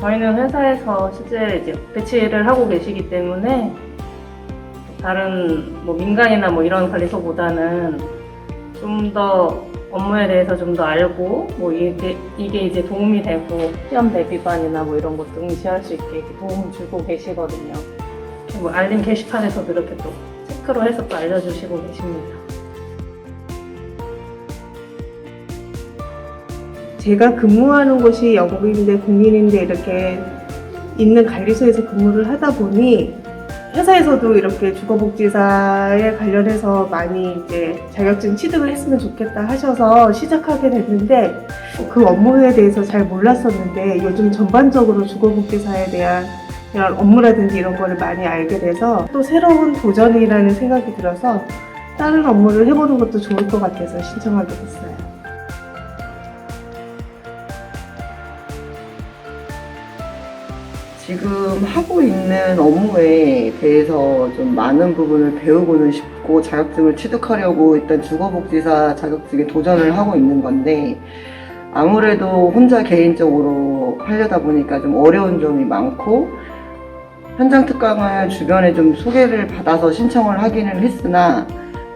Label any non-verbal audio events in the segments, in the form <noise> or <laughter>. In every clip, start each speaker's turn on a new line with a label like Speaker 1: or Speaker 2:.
Speaker 1: 저희는 회사에서 실제 이제 배치를 하고 계시기 때문에 다른 뭐 민간이나 뭐 이런 관리소보다는 좀 더 업무에 대해서 좀 더 알고 뭐 이게, 이게 이제 도움이 되고 시험 대비반이나 뭐 이런 것도 응시할 수 있게 도움을 주고 계시거든요. 뭐 알림 게시판에서도 이렇게 또 체크로 해서 또 알려주시고 계십니다.
Speaker 2: 제가 근무하는 곳이 영국인데 국민인데 이렇게 있는 관리소에서 근무를 하다 보니 회사에서도 이렇게 주거복지사에 관련해서 많이 이제 자격증 취득을 했으면 좋겠다 하셔서 시작하게 됐는데 그 업무에 대해서 잘 몰랐었는데 요즘 전반적으로 주거복지사에 대한 이런 업무라든지 이런 거를 많이 알게 돼서 또 새로운 도전이라는 생각이 들어서 다른 업무를 해보는 것도 좋을 것 같아서 신청하게 됐어요.
Speaker 3: 지금 하고 있는 업무에 대해서 좀 많은 부분을 배우고는 싶고 자격증을 취득하려고 일단 주거복지사 자격증에 도전을 하고 있는 건데 아무래도 혼자 개인적으로 하려다 보니까 좀 어려운 점이 많고 현장 특강을 주변에 좀 소개를 받아서 신청을 하기는 했으나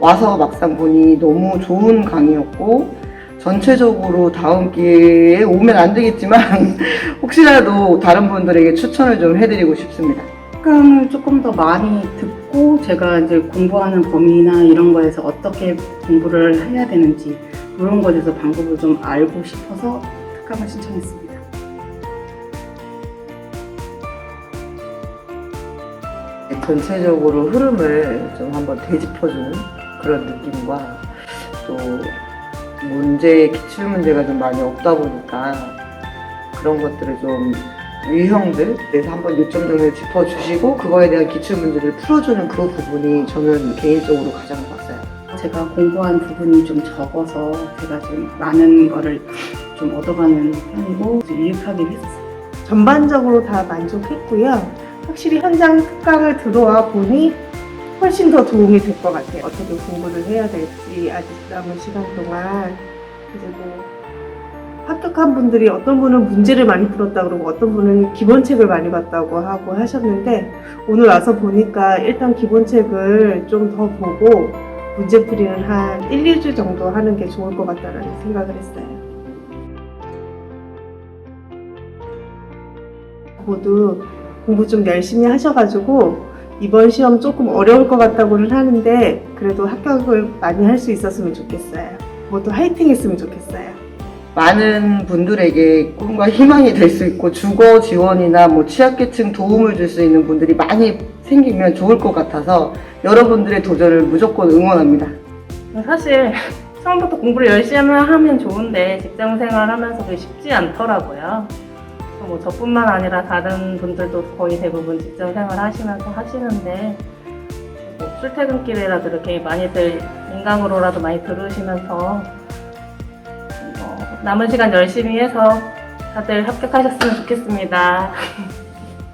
Speaker 3: 와서 막상 보니 너무 좋은 강의였고 전체적으로 다음 기회에 오면 안 되겠지만 <laughs> 혹시라도 다른 분들에게 추천을 좀 해드리고 싶습니다.
Speaker 4: 특강을 조금 더 많이 듣고 제가 이제 공부하는 범위나 이런 거에서 어떻게 공부를 해야 되는지 그런 대해서 방법을 좀 알고 싶어서 특강을 신청했습니다.
Speaker 3: 전체적으로 흐름을 좀 한번 되짚어주는 그런 느낌과 또 문제, 기출 문제가 좀 많이 없다 보니까 그런 것들을 좀 유형들 내서 한번 요점 정도 짚어주시고 그거에 대한 기출 문제를 풀어주는 그 부분이 저는 개인적으로 가장 좋았어요.
Speaker 4: 제가 공부한 부분이 좀 적어서 제가 지금 많은 거를 좀 얻어가는 편이고 좀 유익하게 했어요.
Speaker 2: 전반적으로 다 만족했고요. 확실히 현장 특강을 들어와 보니 훨씬 더 도움이 될 것 같아요. 어떻게 공부를 해야 될지 아직 남은 시간 동안 그리고 합격한 분들이 어떤 분은 문제를 많이 풀었다 그러고 어떤 분은 기본책을 많이 봤다고 하고 하셨는데 오늘 와서 보니까 일단 기본책을 좀 더 보고 문제풀이는 한 1, 2주 정도 하는 게 좋을 것 같다는 생각을 했어요. 모두 공부 좀 열심히 하셔가지고 이번 시험 조금 어려울 것 같다고는 하는데 그래도 합격을 많이 할 수 있었으면 좋겠어요. 모두 화이팅 했으면 좋겠어요.
Speaker 3: 많은 분들에게 꿈과 희망이 될 수 있고 주거 지원이나 뭐 취약계층 도움을 줄 수 있는 분들이 많이 생기면 좋을 것 같아서 여러분들의 도전을 무조건 응원합니다.
Speaker 1: 사실 처음부터 공부를 열심히 하면 좋은데 직장 생활하면서 그게 쉽지 않더라고요. 뭐 저뿐만 아니라 다른 분들도 거의 대부분 직장 생활 하시면서 하시는데 뭐 출퇴근길이라도 이렇게 많이들 인강으로라도 많이 들으시면서 어, 남은 시간 열심히 해서 다들 합격하셨으면 좋겠습니다.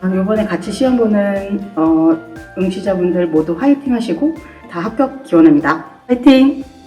Speaker 1: <laughs>
Speaker 4: 이번에 같이 시험 보는 어, 응시자분들 모두 화이팅 하시고 다 합격 기원합니다. 화이팅!